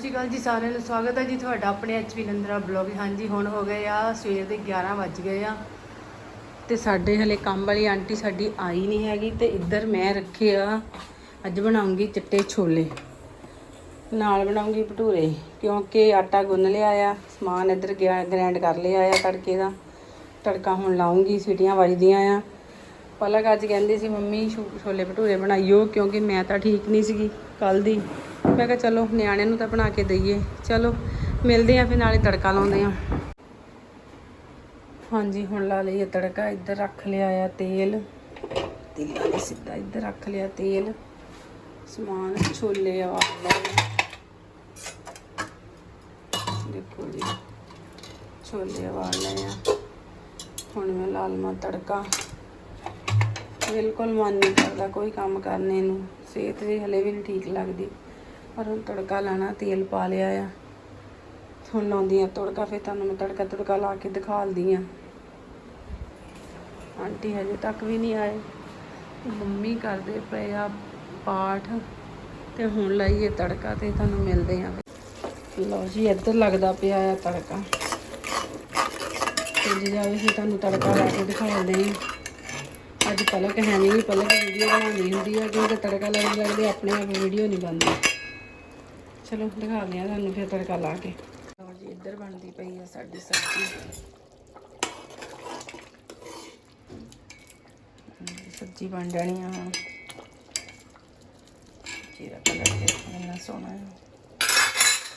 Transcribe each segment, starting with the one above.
ਸ਼੍ਰੀ ਅਕਾਲ ਜੀ ਸਾਰਿਆਂ ਨੂੰ। ਸਵਾਗਤ ਹੈ ਜੀ ਤੁਹਾਡਾ ਆਪਣੇ ਐਚਪੀ ਨੰਦਰਾ ਬਲੌਗ ਹਾਂਜੀ, ਹੁਣ ਹੋ ਗਏ ਆ ਸਵੇਰ ਦੇ 11 ਵੱਜ ਗਏ ਆ ਤੇ ਸਾਡੇ ਹਲੇ ਕੰਮ ਵਾਲੀ ਆਂਟੀ ਸਾਡੀ ਆਈ ਨਹੀਂ ਹੈਗੀ ਤੇ ਇੱਧਰ ਮੈਂ ਰੱਖੇ ਆ। ਅੱਜ ਬਣਾਉਂਗੀ ਚਿੱਟੇ ਛੋਲੇ। ਨਾਲ ਬਣਾਉਂਗੀ ਭਟੂਰੇ, ਕਿਉਂਕਿ ਆਟਾ ਗੁੰਨ ਲਿਆ ਆ, ਸਮਾਨ ਇੱਧਰ ਗਿਆ ਗ੍ਰਾਈਂਡ ਕਰ ਲਿਆ ਆ ਤੜਕੇ ਦਾ। ਤੜਕਾ ਹੁਣ ਲਾਉਂਗੀ, ਸੀਟੀਆਂ ਵੱਜਦੀਆਂ ਆ। ਪਲਕ ਅੱਜ ਕਹਿੰਦੀ ਸੀ, ਮੰਮੀ, ਛੋ- ਛੋਲੇ ਭਟੂਰੇ ਬਣਾਈਓ, ਕਿਉਂਕਿ ਮੈਂ ਤਾਂ ਠੀਕ ਨਹੀਂ ਸੀਗੀ ਕੱਲ ਦੀ। ਮੈਂ ਕਿਹਾ ਚਲੋ ਨਿਆਣਿਆਂ ਨੂੰ ਤਾਂ ਬਣਾ ਕੇ ਦਈਏ। ਚਲੋ, ਮਿਲਦੇ ਆ ਫਿਰ ਨਾਲੇ ਤੜਕਾ ਲਾਉਂਦੇ ਆ ਹਾਂਜੀ, ਹੁਣ ਲਾ ਲਈਏ ਤੜਕਾ। ਇੱਧਰ ਰੱਖ ਲਿਆ ਆ ਤੇਲ। ਤੇਲਾਂ ਨੇ ਸਿੱਧਾ ਇੱਧਰ ਰੱਖ ਲਿਆ ਤੇਲ। ਸਮਾਨ ਛੋਲੇ ਆ। ਦੇਖੋ ਜੀ, ਛੋਲੇ ਵਾਲ ਲਏ ਆ। ਹੁਣ ਮੈਂ ਲਾ ਲਵਾਂ ਤੜਕਾ। ਬਿਲਕੁਲ ਮਨ ਨਹੀਂ ਕਰਦਾ ਕੋਈ ਕੰਮ ਕਰਨੇ ਨੂੰ। ਸਿਹਤ ਵੀ ਹਲੇ ਵੀ ਨਹੀਂ ਠੀਕ ਲੱਗਦੀ। ਪਰ ਹੁਣ ਤੜਕਾ ਲਾਣਾ, ਤੇਲ ਪਾ ਲਿਆ ਆ। ਹੁਣ ਲਾਉਂਦੀ ਆ ਤੜਕਾ, ਫਿਰ ਤੁਹਾਨੂੰ ਮੈਂ ਤੜਕਾ ਤੜਕਾ ਲਾ ਕੇ ਦਿਖਾਲਦੀ ਆ। ਆਂਟੀ ਹਜੇ ਤੱਕ ਵੀ ਨਹੀਂ ਆਏ। ਮੰਮੀ ਕਰਦੇ ਪਏ ਆ ਪਾਠ ਤੇ ਹੁਣ ਲਾਈਏ ਤੜਕਾ ਤੇ ਤੁਹਾਨੂੰ ਮਿਲਦੇ ਆ। ਲਓ ਜੀ, ਇੱਧਰ ਲੱਗਦਾ ਪਿਆ ਆ ਤੜਕਾ। ਤੇ ਜੀ ਜਾਵੇ ਤੁਹਾਨੂੰ ਤੜਕਾ ਲਾ ਕੇ ਦਿਖਾਉਂਦੇ ਆ। ਅੱਜ ਪਲਕ ਹੈ ਨਹੀਂ ਪਲਕ ਵੀਡੀਓ ਬਣਾਉਣੀ ਹੁੰਦੀ ਆ, ਕਿਉਂਕਿ ਤੜਕਾ ਲੱਗਦੇ ਲੱਗਦੇ ਆਪਣੇ ਆਪ ਵੀਡੀਓ ਨਹੀਂ ਬਣਦੀ। ਚਲੋ ਦਿਖਾਉਂਦੇ ਆ ਤੁਹਾਨੂੰ, ਫਿਰ ਤੜਕਾ ਲਾ ਕੇ। ਲਓ ਜੀ, ਇੱਧਰ ਬਣਦੀ ਪਈ ਆ ਸਾਡੀ ਸਬਜ਼ੀ। ਸਬਜ਼ੀ ਬਣ ਜਾਣੀ ਆ। ਹੁਣ ਜੀਰਾ ਕਲਰ ਦੇ ਇੰਨਾ ਸੋਹਣਾ ਹੈ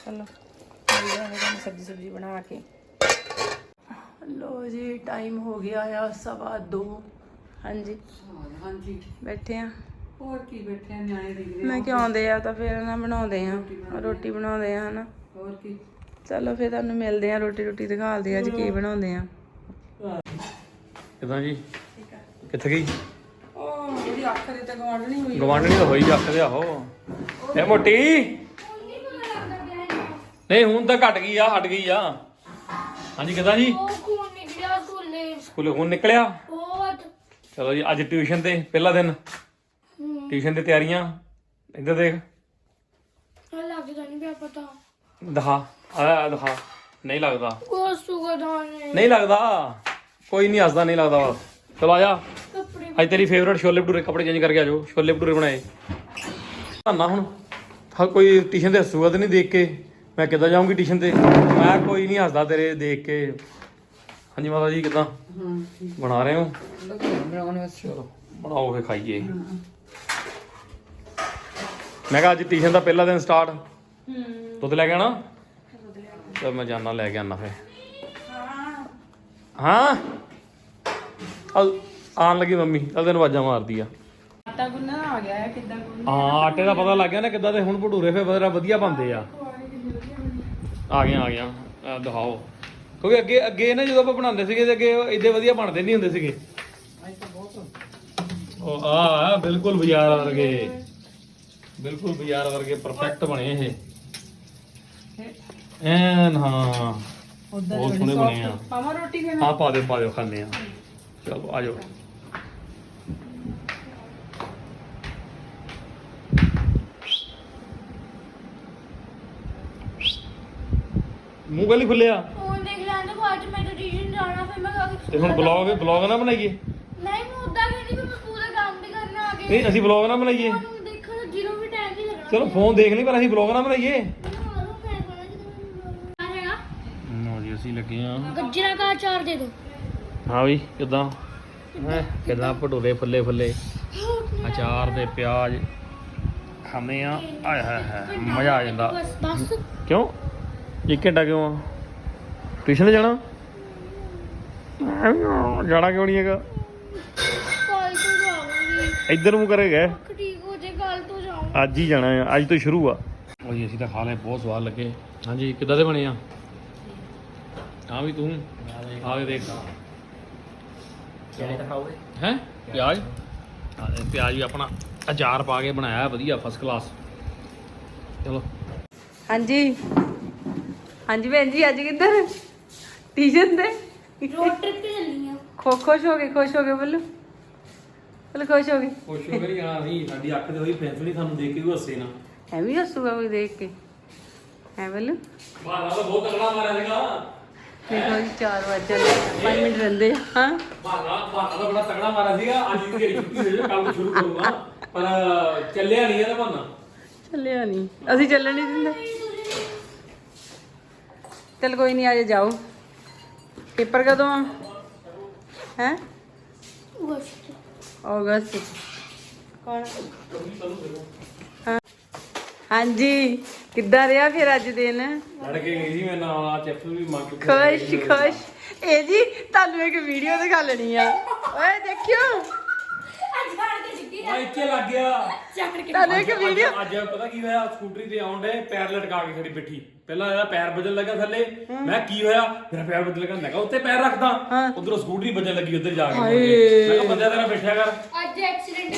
ਚਲੋ ਮਿਲਦੇ ਹਾਂ ਤੁਹਾਨੂੰ ਸਬਜ਼ੀ ਸਬਜ਼ੀ ਬਣਾ ਕੇ। ਲੋ ਜੀ ਟਾਈਮ ਹੋ ਗਿਆ ਆ ਸਵਾ ਦੋ। ਹਾਂਜੀ ਹਾਂਜੀ, ਬੈਠੇ ਆ। ਹੋਰ ਕੀ ਬੈਠੇ ਆ ਨਿਆਣੇ ਦੇ ਮੈਂ ਕਿਹਾ ਆਉਂਦੇ ਆ ਤਾਂ ਫਿਰ ਨਾ ਬਣਾਉਂਦੇ ਆ ਰੋਟੀ ਬਣਾਉਂਦੇ ਆ। ਹਨਾ। ਹੋਰ ਕੀ? ਚਲੋ ਫਿਰ ਤੁਹਾਨੂੰ ਮਿਲਦੇ ਆ ਰੋਟੀ ਰੋਟੀ ਦਿਖਾਲਦੇ ਆ ਅੱਜ ਕੀ ਬਣਾਉਂਦੇ ਆ। ਕਿਦਾਂ ਜੀ? ਕਿੱਥੇ ਗਈ? ਉਹ ਜਿਹੜੀ ਅੱਖ ਦੇ ਤੇ ਗਵਾਂਢਣੀ ਹੋਈ। ਗਵਾਂਢਣੀ ਤਾਂ ਹੋਈ ਆਖਦੇ ਆਹੋ। ਇਹ ਮੋਟੀ? ਨਹੀਂ ਹੁਣ ਤਾਂ ਘਟ ਗਈ ਆ ਹਟ ਗਈ ਆ। ਹਾਂਜੀ ਕਿਦਾਂ ਜੀ? ਉਹ ਖੂਨ ਨਿਕਲਿਆ ਸਕੂਲੇ। ਸਕੂਲੇ ਹੁਣ ਨਿਕਲਿਆ? ਬਹੁਤ। ਚਲੋ ਜੀ ਅੱਜ ਟਿਊਸ਼ਨ ਤੇ ਪਹਿਲਾ ਦਿਨ। ਟਿਊਸ਼ਨ ਦੀ ਤਿਆਰੀਆਂ। ਇੱਧਰ ਦੇਖ। ਲੱਗਦਾ ਨਹੀਂ ਪਿਆ ਪਤਾ। ਦਿਖਾ। ਆ ਦਿਖਾ। ਨਹੀਂ ਲੱਗਦਾ। ਸੁਗਦਾਨ ਨੇ। ਨਹੀਂ ਲੱਗਦਾ। ਕੋਈ ਨਹੀਂ ਹੱਸਦਾ ਨਹੀਂ ਲੱਗਦਾ। ਵਾ ਚਲੋ ਆ ਜਾ। ਕੱਪੜੇ ਅੱਜ ਤੇਰੀ ਫੇਵਰਟ ਛੋਲੇ ਭਟੂਰੇ ਕੱਪੜੇ ਚੇਂਜ ਕਰਕੇ ਆ ਜਾਓ। ਛੋਲੇ ਭਟੂਰੇ ਬਣਾਏ। ਧੰਨਾ ਹੁਣ। ਹਰ ਕੋਈ ਟਿਊਸ਼ਨ ਤੇ ਹੱਸੂਗਾ ਤੇ ਨਹੀਂ ਦੇਖ ਕੇ। ਮੈਂ ਕਿੱਦਾਂ ਜਾਊਂਗੀ ਟਿਊਸ਼ਨ ਤੇ? ਮੈਂ ਕੋਈ ਨਹੀਂ ਹੱਸਦਾ ਤੇਰੇ ਦੇਖ ਕੇ। ਹਾਂਜੀ ਮਾਤਾ ਜੀ ਕਿੱਦਾਂ? ਹਾਂ ਬਣਾ ਰਹੇ ਹੋ? ਲੱਗਿਆ ਬਣਾਉਣ ਵਾਸਤੇ। ਚਲੋ ਬਣਾਓ ਫੇ ਖਾਈਏ। ਮੈਂ ਕਿਹਾ ਅੱਜ ਟਿਊਸ਼ਨ ਦਾ ਪਹਿਲਾ ਦਿਨ ਸਟਾਰਟ ਹੂੰ। ਦੁੱਧ ਲੈ ਕੇ ਆਣਾ ਚਲ ਮੈਂ ਜਾਣਾ ਲੈ ਕੇ ਆਣਾ ਫੇ ਹਾਂ। ਹਾਂ? ਆਣ ਲੱਗੀ ਮੰਮੀ ਚੱਲ ਤੈਨੂੰ ਆਵਾਜ਼ਾਂ ਮਾਰਦੀ ਆ। ਆਟਾ ਗੁੰਨਾ ਆ ਗਿਆ ਹੈ ਕਿੱਦਾਂ ਗੁੰਨ ਹਾਂ ਆਟੇ ਦਾ ਪਤਾ ਲੱਗ ਗਿਆ ਨਾ ਕਿੱਦਾਂ ਦੇ ਹੁਣ ਭਟੂਰੇ ਫੇ ਬਦਰਾ ਵਧੀਆ ਬਣਦੇ ਆ। ਆ ਗਿਆ ਆ ਗਿਆ ਦਿਖਾਓ। ਕਿਉਂਕਿ ਅੱਗੇ ਅੱਗੇ ਨਾ ਜਦੋਂ ਆਪਾਂ ਬਣਾਉਂਦੇ ਸੀਗੇ ਤੇ ਅੱਗੇ ਇਦੇ ਵਧੀਆ ਬਣਦੇ ਨਹੀਂ ਹੁੰਦੇ ਸੀਗੇ। ਉਹ ਆ ਬਿਲਕੁਲ ਬਾਜ਼ਾਰ ਵਰਗੇ। ਬਿਲਕੁਲ ਬਾਜ਼ਾਰ ਵਰਗੇ ਪਰਫੈਕਟ ਬਣੇ ਇਹ। ਐਨ ਹਾਂ ਬਹੁਤ ਸੋਹਣੇ ਬਣੇ ਆ। ਪਾਵਾਂ ਰੋਟੀ ਫਿਰ? ਹਾਂ ਪਾ ਦਿਓ ਪਾ ਦਿਓ ਖਾਣੇ ਆ। ਚਲੋ ਆ ਜਾਓ। ਮੂੰਹ ਗਲੀ ਖੁੱਲਿਆ ਉਹ ਦੇਖ ਲੈਂਦੇ ਬਾਅਦ ਚ ਮੈਂ ਟਿਊਸ਼ਨ ਜਾਣਾ ਫਿਰ ਮੈਂ ਕਹਾਂ ਤੇ ਹੁਣ ਬਲੌਗ ਬਲੌਗ ਨਾ ਬਣਾਈਏ? ਨਹੀਂ ਮੈਂ ਉਦਾਂ ਕਹਿੰਦੀ ਵੀ ਮੈਂ ਸਕੂਲ ਦਾ ਕੰਮ ਵੀ ਕਰਨਾ ਆ ਨਹੀਂ ਅਸੀਂ ਬਲੌਗ ਨਾ ਬਣਾਈਏ। ਚਲੋ ਫੋਨ ਦੇਖ ਲਈ ਪਰ ਅਸੀਂ ਬਲੌਗ ਨਾ ਬਣਾਈਏ। ਮਾਰੋ ਮੈਂ ਬਣਾ ਜਦੋਂ ਆਏਗਾ ਨੋ ਜੀ ਅਸੀਂ ਲੱਗੇ ਆ ਗੱਜਰਾ ਦਾ ਚਾਰ ਦੇ ਦੋ ਹਾਂ ਵੀ ਕਿਦਾਂ? ਹੈ ਕਿਦਾਂ ਭਟੂਰੇ ਫੁੱਲੇ ਫੁੱਲੇ? ਅਚਾਰ ਦੇ ਪਿਆਜ਼ ਖਾਂਦੇ ਆ ਆਏ ਹਾਏ ਹਾਏ ਮਜ਼ਾ ਆ ਜਾਂਦਾ। ਬਸ ਕਿਉਂ? ਇੱਕ ਘੰਟਾ ਕਿਉਂ ਆ? ਟਿਊਸ਼ਨ ਜਾਣਾ? ਜਾਣਾ ਕਿਉਂ ਨਹੀਂ ਹੈਗਾ? ਕੱਲ ਤੋਂ ਜਾਵਾਂਗੀ। ਇੱਧਰ ਮੂੰਹ ਕਰੇਗਾ ਅੱਖ ਠੀਕ ਹੋ ਜੇ ਕੱਲ ਤੋਂ ਜਾਵਾਂ ਅੱਜ ਹੀ ਜਾਣਾ ਆ ਅੱਜ ਤੋਂ ਸ਼ੁਰੂ ਆ। ਉਹ ਜੀ ਅਸੀਂ ਤਾਂ ਖਾ ਲਏ ਬਹੁਤ ਸਵਾਦ ਲੱਗੇ। ਹਾਂਜੀ ਕਿੱਦਾਂ ਦੇ ਬਣੇ ਆ? ਹਾਂ ਵੀ ਤੂੰ ਆ ਕੇ ਦੇਖ। ਕਿਹੜੇ ਦਿਖਾਓਗੇ? ਹੈ? ਪਿਆਜ਼? ਆ ਪਿਆਜ਼ ਵੀ ਆਪਣਾ ਅਚਾਰ ਪਾ ਕੇ ਬਣਾਇਆ ਵਧੀਆ ਫਸਟ ਕਲਾਸ ਚਲੋ। ਹਾਂਜੀ। ਹਾਂਜੀ ਭੈਣ ਜੀ ਅੱਜ ਕਿੱਧਰ? ਟਿਊਸ਼ਨ ਤੇ? ਰੋਡ ਟ੍ਰਿਪ ਤੇ ਚੱਲੀ ਆ। ਖੋ ਖੁਸ਼ ਹੋ ਗਏ ਖੁਸ਼ ਹੋ ਗਏ ਬੋਲੋ। ਬੋਲੋ ਖੁਸ਼ ਹੋ ਗਏ। ਖੁਸ਼ ਹੋ ਗਈ ਹਾਂ ਨਹੀਂ ਸਾਡੀ ਅੱਖ ਤੇ ਹੋਈ ਫੈਸਲੀ ਤੁਹਾਨੂੰ ਦੇਖ ਕੇ ਵੀ ਹੱਸੇ ਨਾ। ਐਵੇਂ ਹੱਸੂਗਾ ਕੋਈ ਦੇਖ ਕੇ। ਹੈ ਬੱਲੂ? ਮਾਰਾ ਤਾਂ ਬਹੁਤ ਤਗੜਾ ਮਾਰਿਆ ਸੀਗਾ। ਦੇਖੋ ਜੀ 4 ਵਜੇ 5 ਮਿੰਟ ਰਹਿੰਦੇ ਆ ਹਾਂ। ਮਾਰਾ ਮਾਰਾ ਤਾਂ ਬੜਾ ਤਗੜਾ ਮਾਰਿਆ ਸੀਗਾ। ਅੱਜ ਦੀ ਛੁੱਟੀ ਹੋਈ ਕੱਲ ਤੋਂ ਸ਼ੁਰੂ ਕਰੂੰਗਾ। ਪਰ ਚੱਲਿਆ ਨਹੀਂ ਇਹਦਾ ਬੰਨਾ ਚੱਲਿਆ ਨਹੀਂ। ਅਸੀਂ ਚੱਲਣ ਨਹੀਂ ਦਿੰਦੇ। ਚਲ ਕੋਈ ਨਹੀਂ ਆਜੇ ਜਾਓ ਪੇਪਰ ਕਦੋਂ ਆ? ਹੈ? ਅਗਸਤ ਚ। ਕੌਣ? ਹਾਂ ਹਾਂਜੀ ਕਿੱਦਾਂ ਰਿਹਾ ਫਿਰ ਅੱਜ ਦਿਨ? ਲੜ ਕੇ ਗਈ ਸੀ ਮੇਰੇ ਨਾਲ ਆ ਚਿਪਸ ਵੀ ਮੰਗ ਕੇ ਖੁਸ਼ ਖੁਸ਼। ਇਹ ਜੀ ਤੁਹਾਨੂੰ ਇੱਕ ਵੀਡੀਓ ਦਿਖਾ ਲੈਣੀ ਆ। ਓਏ ਦੇਖਿਓ। ਆ ਇੱਥੇ ਲੱਗ ਗਿਆ। ਤੁਹਾਨੂੰ ਇੱਕ ਵੀਡੀਓ ਅੱਜ ਪਤਾ ਕੀ ਹੋਇਆ? ਸਕੂਟਰੀ ਤੇ ਆਉਣ ਡੇ ਪੈਰ ਲਟਕਾ ਕੇ ਖੜੀ ਬੈਠੀ। ਪਹਿਲਾਂ ਇਹਦਾ ਪੈਰ ਵੱਜਣ ਲੱਗਾ ਥੱਲੇ। ਮੈਂ ਕੀ ਹੋਇਆ? ਮੇਰਾ ਪੈਰ ਵੱਜਣ ਲੱਗਾ। ਮੈਂ ਕਿਹਾ ਉੱਤੇ ਪੈਰ ਰੱਖਦਾ। ਉਧਰੋਂ ਸਕੂਟਰੀ ਵੱਜਣ ਲੱਗੀ ਉੱਧਰ ਜਾ ਕੇ ਮੁੜ ਕੇ। ਮੈਂ ਕਿਹਾ ਬੰਦਿਆ ਤੇਰਾ ਬੈਠਿਆ ਕਰ। ਅੱਜ ਐਕਸੀਡੈਂਟ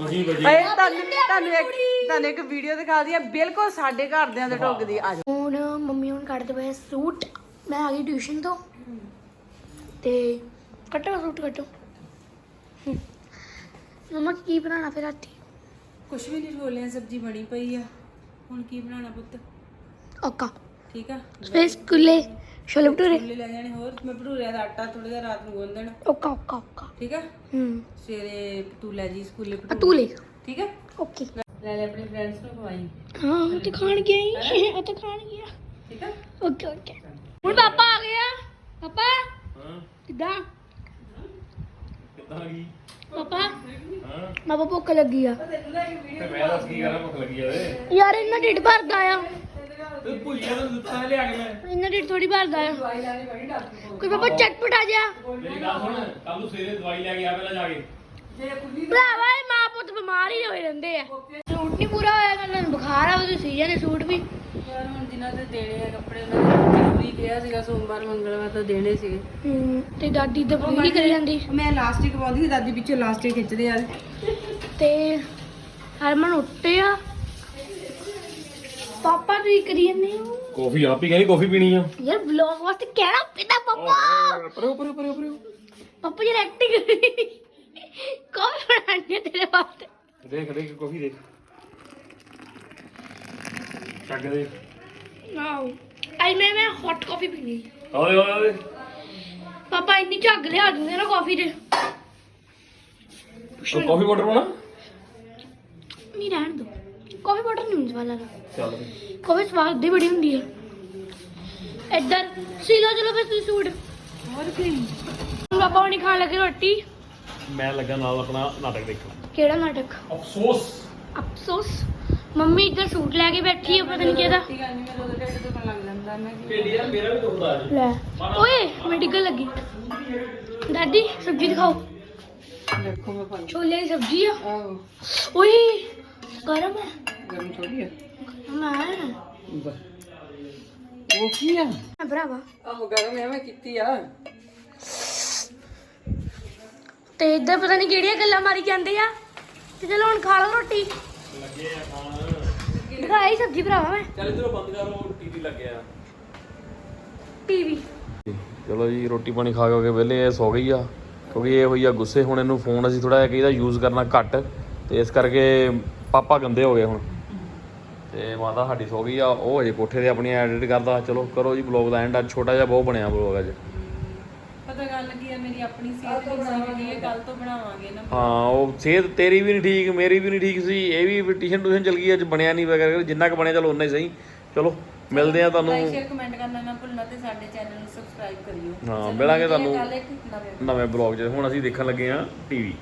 ਮਸੀਂ ਵੱਜੀ ਓਏ ਤੁਹਾਨੂੰ ਤੁਹਾਨੂੰ ਇੱਕ ਤੁਹਾਨੂੰ ਇੱਕ ਵੀਡੀਓ ਦਿਖਾ ਦਿਆ ਬਿਲਕੁਲ ਸਾਡੇ ਘਰਦਿਆਂ ਦੇ ਆ ਹੁਣ ਮੰਮੀ ਹੁਣ ਕੱਢਦੇ ਪਏ ਸੂਟ। ਮੈਂ ਆ ਗਈ ਟਿਊਸ਼ਨ ਤੋਂ। ਤੇ ਕੱਟੋ ਸੂਟ ਕੱਟੋ। ਮਮਾ ਕੀ ਬਣਾਉਣਾ ਫਿਰ ਰਾਤੀ? ਕੁਛ ਵੀ ਨਹੀਂ ਛੋਲਿਆਂ ਸਬਜ਼ੀ ਬਣੀ ਪਈ ਆ। ਹੁਣ ਕੀ ਬਣਾਉਣਾ ਪੁੱਤ? ਓਕਾ ਠੀਕ ਆ? ਫਿਰ ਸਕੂਲੇ ਛੋਲੇ ਭਟੂਰੇ? ਛੋਲੇ ਲੈ ਜਾਣੇ ਹੋਰ। ਮੈਂ ਭਟੂਰਿਆਂ ਦਾ ਆਟਾ ਥੋੜਾ ਜਿਹਾ ਰਾਤ ਨੂੰ ਗੁੰਨ ਦੇਣਾ ਓਕਾ ਓਕਾ ਓਕਾ ਠੀਕ ਆ? ਹੂੰ। ਸਵੇਰੇ ਤੂੰ ਲੈ ਜੀ ਸਕੂਲੇ ਆ ਤੂੰ ਲੈ ਠੀਕ ਆ? ਓਕੇ ਲੈ ਲੈ ਆਪਣੇ ਫਰੈਂਡਸ ਨੂੰ ਖਵਾਈ। ਹਾਂ ਉਹ ਤੇ ਖਾਣ ਗਿਆ ਹੀ। ਉਹ ਤੇ ਖਾਣ ਗਿਆ। ਠੀਕ ਆ? ਓਕੇ ਓਕੇ ਹੁਣ ਪਾਪਾ ਆ ਗਿਆ ਪਾਪਾ? ਹਾਂ। ਕਿੱਦਾਂ? ਪਾਪਾ? ਹਾਂ। ਪਾਪਾ ਭੁੱਖ ਲੱਗੀ ਆ। ਤੇ ਮੈਂ ਦੱਸ ਕੀ ਕਰਾਂ ਭੁੱਖ ਲੱਗੀ ਜਾਵੇ ਯਾਰ ਇੰਨਾ ਢਿੱਡ ਭਰਦਾ ਆ। ਤੇ ਭੁਜੀਆ ਨੂੰ ਦਿੱਤਾ ਲਿਆ ਕੇ ਮੈਂ। ਇੰਨਾ ਢਿੱਡ ਥੋੜੀ ਭਰਦਾ ਆ। ਕੋਈ ਪਾਪਾ ਚਟਪਟ ਆ ਜਾ ਮੇਰੀ ਗੱਲ ਸੁਣ ਕੱਲ ਨੂੰ ਸਵੇਰੇ ਦਵਾਈ ਲੈ ਕੇ ਆ ਪਹਿਲਾਂ ਜਾ ਕੇ। ਭਰਾਵਾ ਇਹ ਮਾਂ ਪੁੱਤ ਬਿਮਾਰ ਹੀ ਹੋਏ ਰਹਿੰਦੇ ਆ। ਸੂਟ ਨਹੀਂ ਪੂਰਾ ਹੋਇਆ ਕਹਿੰਦਾ ਬੁਖਾਰ ਆ ਉਹਦੇ ਸੀਜ਼ਨ ਹੈ ਸੂਟ ਵੀ। ਯਾਰ ਹੁਣ ਜਿਨ੍ਹਾਂ ਦੇ ਦੇਣੇ ਆ ਕੱਪੜੇ ਉਹਨਾਂ ਨੇ ਜ਼ਰੂਰੀ ਕਿਹਾ ਸੀਗਾ ਸੋਮਵਾਰ ਮੰਗਲਵਾਰ ਤਾਂ ਦੇਣੇ ਸੀਗੇ। ਹਮ, ਤੇ ਦਾਦੀ ਤਾਂ ਪੂਰੀ ਨਹੀਂ ਕਰੀ ਜਾਂਦੀ? ਮੈਂ ਲਾਸਟਿਕ ਪਾਉਂਦੀ ਸੀ ਦਾਦੀ ਪਿੱਛੇ ਲਾਸਟਿਕ ਖਿੱਚਦੇ ਆ। ਤੇ ਹਰਮਨ ਉੱਤੇ ਆ। ਪਾਪਾ ਤੁਸੀਂ ਕਰੀ ਜਾਂਦੇ ਹੋ? ਕਾਫੀ ਆਪ ਹੀ ਕਹਿੰਦੀ ਕਾਫੀ ਪੀਣੀ ਆ। ਯਾਰ ਵਲੌਗ ਵਾਸਤੇ ਕਹਿਣਾ ਪੈਂਦਾ ਪਾਪਾ। ਪਰੇ ਪਰੇ ਪਰੇ ਪਰੇ ਪਾਪਾ ਜੀ ਐਕਟਿੰਗ ਕਰੀ। ਕੌਣ ਬਣਾਣੀ ਹੈ ਤੇਰੇ ਵਾਸਤੇ? ਦੇਖ ਦੇਖ ਕਾਫੀ ਦੇਖ। ਚੱਕ ਦੇ। ਆਓ ਅੱਜ ਮੈਂ ਮੈਂ ਹੌਟ ਕਾਫੀ ਪੀਣੀ। ਆਵੇ ਆਵੇ ਪਾਪਾ ਇੰਨੀ ਝੱਗ ਲਿਆ ਦਿੰਦੇ ਨਾ ਕਾਫੀ ਦੇ ਕਾਫੀ ਵਾਟਰ ਬਣਾ ਨਹੀਂ ਰਹਿਣ ਦੋ ਕਾਫੀ ਵਾਟਰ ਨਹੀਂ ਹੁੰਦਾ ਵਾਲਾ। ਚੱਲ। ਕਾਫੀ ਸਵਾਦ ਦੀ ਬੜੀ ਹੁੰਦੀ ਹੈ ਇੱਧਰ ਸੀ ਲੋ ਚਲੋ ਫਿਰ ਤੁਸੀਂ ਸੂਟ। ਹੋਰ ਕੀ? ਪਾਪਾ ਹੁਣੀ ਖਾਣ ਲੱਗੇ ਰੋਟੀ। ਮੈਂ ਲੱਗਾ ਨਾਲ ਆਪਣਾ ਨਾਟਕ ਦੇਖਣ। ਕਿਹੜਾ ਨਾਟਕ? ਅਫਸੋਸ। ਅਫਸੋਸ। ਮੰਮੀ ਇੱਧਰ ਸੂਟ ਲੈ ਕੇ ਬੈਠੀ ਹੈ ਪਤਾ ਨਹੀਂ ਕਿਹਦਾ। ਠੀਕ ਆ ਨਹੀਂ ਮੇਰਾ ਉਹਦਾ ਢਿੱਡ ਦੁਖਣ ਲੱਗ ਜਾਂਦਾ ਮੈਂ ਕੀ ਢੇਡੀ ਯਾਰ ਮੇਰਾ ਵੀ ਦੁਖਦਾ ਅੱਜ। ਲੈ। ਓਏ ਮੈਂ ਡਿੱਗਣ ਲੱਗੀ। ਦਾਦੀ ਸਬਜ਼ੀ ਦਿਖਾਓ। ਦੇਖੋ ਮੈਂ ਛੋਲੇ ਦੀ ਸਬਜ਼ੀ ਆ। ਆਹੋ। ਓਏ ਗਰਮ ਹੈ ਗਰਮ ਥੋੜੀ ਆ। ਮੈਂ ਉਹ ਕੀ ਆ? ਭਰਾਵਾ। ਆਹੋ ਗਰਮ ਐਵੇਂ ਕੀਤੀ ਆ। ਤੇ ਇੱਧਰ ਪਤਾ ਨਹੀਂ ਕਿਹੜੀਆਂ ਗੱਲਾਂ ਮਾਰੀ ਜਾਂਦੇ ਆ। ਤੇ ਚਲੋ ਹੁਣ ਖਾ ਲਓ ਰੋਟੀ। ਆ ਸਬਜ਼ੀ ਭਰਾਵਾ ਮੈਂ? ਚੱਲ ਇਧਰੋਂ ਬੰਦ ਕਰ ਉਹ ਟੀਵੀ ਲੱਗਿਆ। ਟੀਵੀ ਚਲੋ ਜੀ ਰੋਟੀ ਪਾਣੀ ਖਾ ਕੇ ਵਿਹਲੇ ਇਹ ਸੋ ਗਈ ਆ। ਕਿਉਂਕਿ ਇਹ ਹੋਈ ਆ ਗੁੱਸੇ ਹੁਣ ਇਹਨੂੰ ਫੋਨ ਅਸੀਂ ਥੋੜਾ ਜਿਹਾ ਕਹੀਦਾ ਯੂਜ਼ ਕਰਨਾ ਘੱਟ। ਤੇ ਇਸ ਕਰਕੇ ਪਾਪਾ ਗੰਦੇ ਹੋ ਗਏ ਹੁਣ। ਤੇ ਮਾਤਾ ਸਾਡੀ ਸੋ ਗਈ ਆ ਉਹ ਹਜੇ ਕੋਠੇ ਤੇ ਆਪਣੀ ਐਡਿਟ ਕਰਦਾ। ਚਲੋ ਕਰੋ ਜੀ ਬਲੌਗ ਦਾ ਐਂਡ ਅੱਜ ਛੋਟਾ ਜਿਹਾ ਬਹੁਤ ਬਣਿਆ ਬਲੌਗ ਅੱਜ। ਆਪਣੀ ਸਿਹਤ ਕੱਲ ਤੋਂ ਬਣਾਵਾਂਗੇ ਨਾ। ਹਾਂ ਉਹ ਸਿਹਤ ਤੇਰੀ ਵੀ ਨਹੀਂ ਠੀਕ ਮੇਰੀ ਵੀ ਨਹੀਂ ਠੀਕ ਸੀ। ਇਹ ਵੀ ਟਿਊਸ਼ਨ ਟਿਊਸ਼ਨ ਚਲ ਗਈ ਅੱਜ ਬਣਿਆ ਨਹੀਂ ਵਗੈਰਾ ਜਿੰਨਾ ਕੁ ਬਣਿਆ ਚਲੋ ਉਨਾ ਹੀ ਸਹੀ। ਚਲੋ ਮਿਲਦੇ ਆ ਤੁਹਾਨੂੰ। ਲਾਈਕ ਸ਼ੇਅਰ ਕਮੈਂਟ ਕਰਨਾ ਨਾ ਭੁੱਲਣਾ ਤੇ ਸਾਡੇ ਚੈਨਲ ਨੂੰ ਸਬਸਕ੍ਰਾਈਬ ਕਰਿਓ। ਹਾਂ ਮਿਲਾਂਗੇ ਤੁਹਾਨੂੰ ਨਵੇਂ ਬਲੌਗ 'ਚ। ਹੁਣ ਅਸੀਂ ਦੇਖਣ ਲੱਗੇ ਆ ਟੀਵੀ।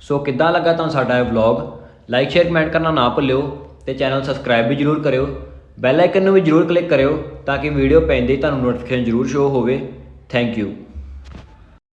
ਸੋ ਕਿੱਦਾਂ ਲੱਗਾ ਤੁਹਾਨੂੰ ਸਾਡਾ ਇਹ ਵਲੌਗ ਲਾਈਕ ਸ਼ੇਅਰ ਕਮੈਂਟ ਕਰਨਾ ਨਾ ਭੁੱਲਿਓ ਤੇ ਚੈਨਲ ਸਬਸਕ੍ਰਾਈਬ ਵੀ ਜਰੂਰ ਕਰਿਓ। ਬੈਲ ਆਈਕਨ ਨੂੰ ਵੀ ਜਰੂਰ ਕਲਿੱਕ ਕਰਿਓ ਤਾਂ ਕਿ ਵੀਡੀਓ ਪੈਂਦੇ ਹੀ ਤੁਹਾਨੂੰ ਨੋਟੀਫਿਕੇਸ਼ਨ ਜਰੂਰ ਸ਼ੋ ਹੋਵੇ। Thank you